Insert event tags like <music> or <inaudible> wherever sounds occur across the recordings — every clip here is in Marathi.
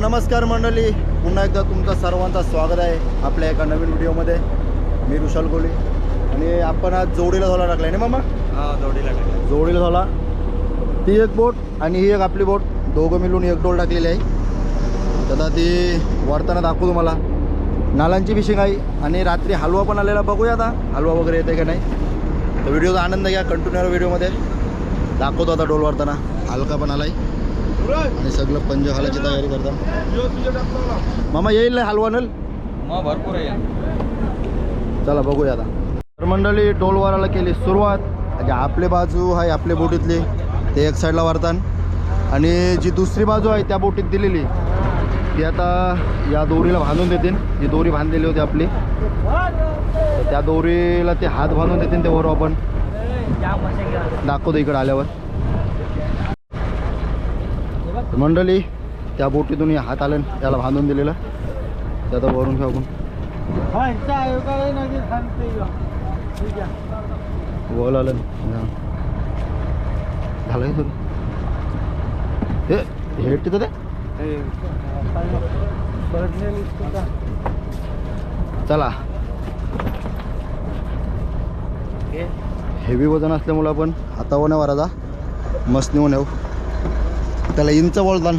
नमस्कार मंडळी पुन्हा एकदा तुमचं सर्वांचं स्वागत आहे आपल्या एका नवीन व्हिडिओमध्ये. मी रुशाल कोली आणि आपण आज जोडीला झोला टाकला ना मामा? हा जोडीला टाकलं जोडीला झोला ती एक बोट आणि ही एक आपली बोट. दोघं मिळून एक डोल टाकलेली आहे. तर आता ती वरताना दाखवू तुम्हाला. नालांची फिशिंग आहे. आणि रात्री हलवा पण आलेला बघूया आता. हलवा वगैरे येते का नाही. तर व्हिडिओचा आनंद घ्या कंटिन्यू व्हिडिओमध्ये. दाखवतो आता डोल वरताना. हलका पण आलाय. आणि सगळं पंज घालायची तयारी करतात मामा येईल ना हलवा नल? मग भरपूर आहे. चला बघूया आता. तर मंडळी डोलवाराला केली सुरुवात. म्हणजे आपली बाजू आहे आपल्या बोटीतली. ते एक साईडला वारतान. आणि जी दुसरी बाजू आहे त्या बोटीत दिलेली. ती आता या दोरीला बांधून देतील. जी दोरी बांधलेली होती आपली. त्या दोरीला ते हात बांधून देतील ते बरोबर आपण. दाखवतो इकडे आल्यावर. मंडळी त्या बोटीतून हात आलं त्याला बांधून दिलेलं. ते आता वरून घेऊ आपण. वॉल आलं. झालं हे हे हे तिथं ते चला. हेवी वजन असल्यामुळं आपण हातावर नाही वराचा मस्त नेऊन येऊ. त्याला इंच वळदान.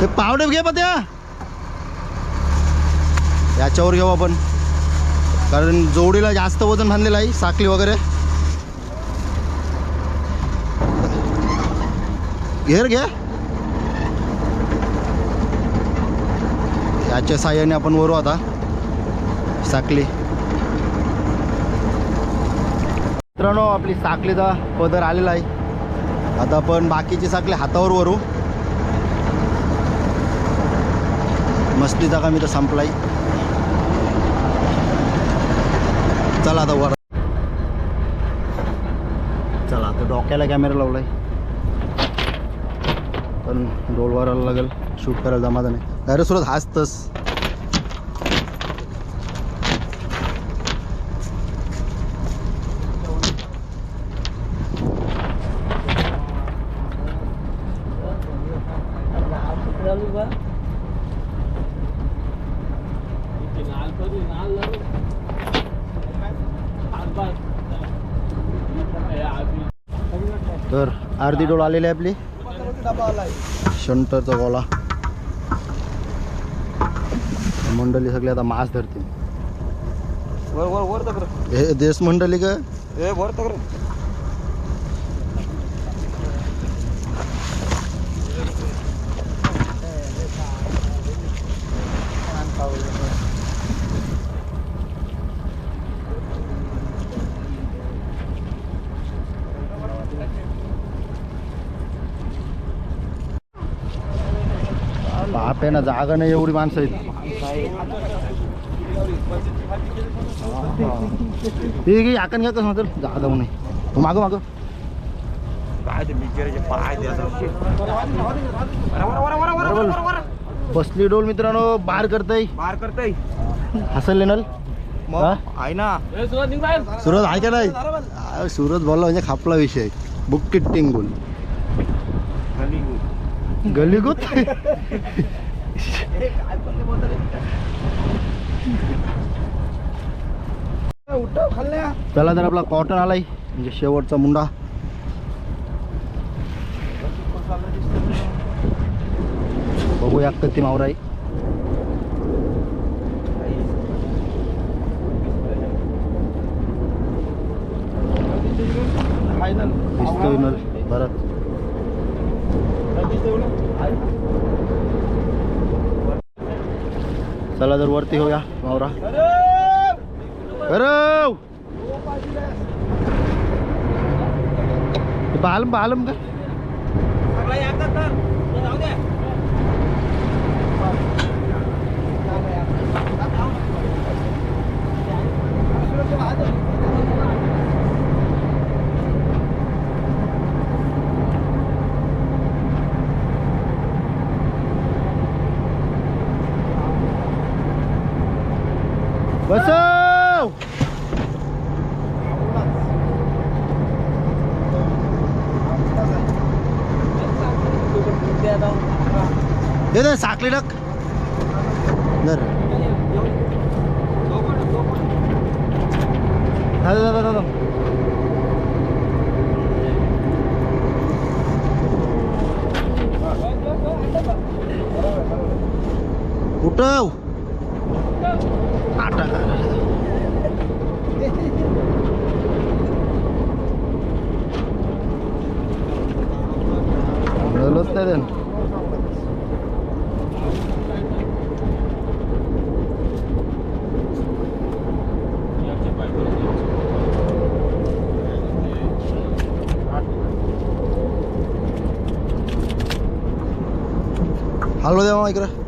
ते पावडे घे पत्या. याच्यावर घेऊ आपण. कारण जोडीला जास्त वजन बांधलेलं आहे साखली वगैरे. घेर घ्या याच्या साह्याने आपण वरू आता. साखली मित्रांनो आपली साखलीचा पदर आलेला आहे. आता आपण बाकीची साखली हातावर वरू. मस्तीचा का मी तर संपलाय. चला आता वर. चला आता डोक्याला कॅमेरा लावलाय. पण डोलवाराला लागेल. शूट करायला जमा नाही. अरे सुरत हसतस तर अर्धी डोळ आलेली आहे आपली. शंटरचा गोला. मंडळी सगळी आता मास धरतील. वर वर वर तक्र हे देश मंडळी का? आहे ना जागा नाही एवढी माणसं आहेत. ठीक आहे आकन घ्या कसं चल जागा जाऊ नये मागं मागं. बसली डोल मित्रांनो बार करताय. बाहेर करताय हसल लेनल. मग हा? आहे ना. सुरत आहे का नाही? सुरत बोलला म्हणजे खापला विषय. बुक्कीट टिंगुल. गलीगुत त्याला तर आपला कॉटन आलाय. म्हणजे शेवटचा मुंडा. बघूया कत्ती मावराई दिसतोय नल परत चला जर वरती होऊया मावरा करव बालम बालम का बसव हे दे साखली टाक. धर दादा दादा दादा उठव. हलवा द्या मग इकडं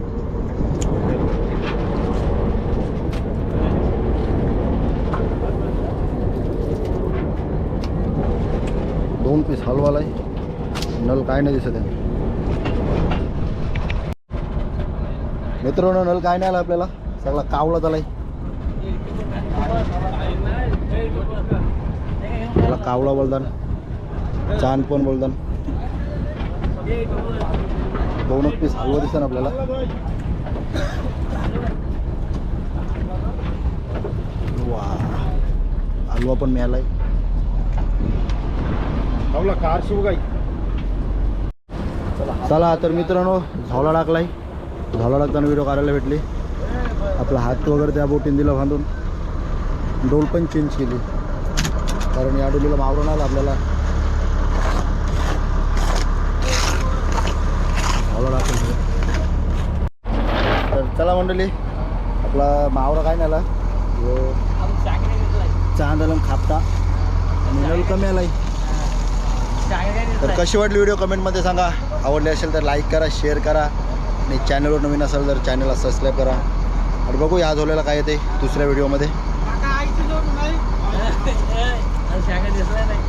दोन पीस हलवाला आहे नल काय नाही दिसत. आहे मित्रांनो नल काय नाही आला आपल्याला सगळा कावला चालाय त्याला कावला बोलतान चांद पण बोलतान दोनच पीस हलवा दिसत आपल्याला. वा हलवा पण मिळालाय. कार शिव गाई चला तर मित्रांनो झावला टाकलाय झावला टाकताना व्हिडिओ काढायला भेटली. आपला हात वगैरे त्या बोटीन दिला बांधून. डोल पण चेंज केली. कारण या डोलीला मावरून आलं आपल्याला. झावला तर चला मंडळी आपला मावरा काय नाही आला ह्यो चांद आलं खापता. आणि कमी आलाय. तर कशी वाटली व्हिडिओ कमेंटमध्ये सांगा. आवडली असेल तर लाईक करा शेअर करा. आणि चॅनलवर नवीन असेल तर चॅनलला सबस्क्राईब करा. आणि बघू या झोलेला काय येते दुसऱ्या व्हिडिओमध्ये <laughs> दिसला नाही.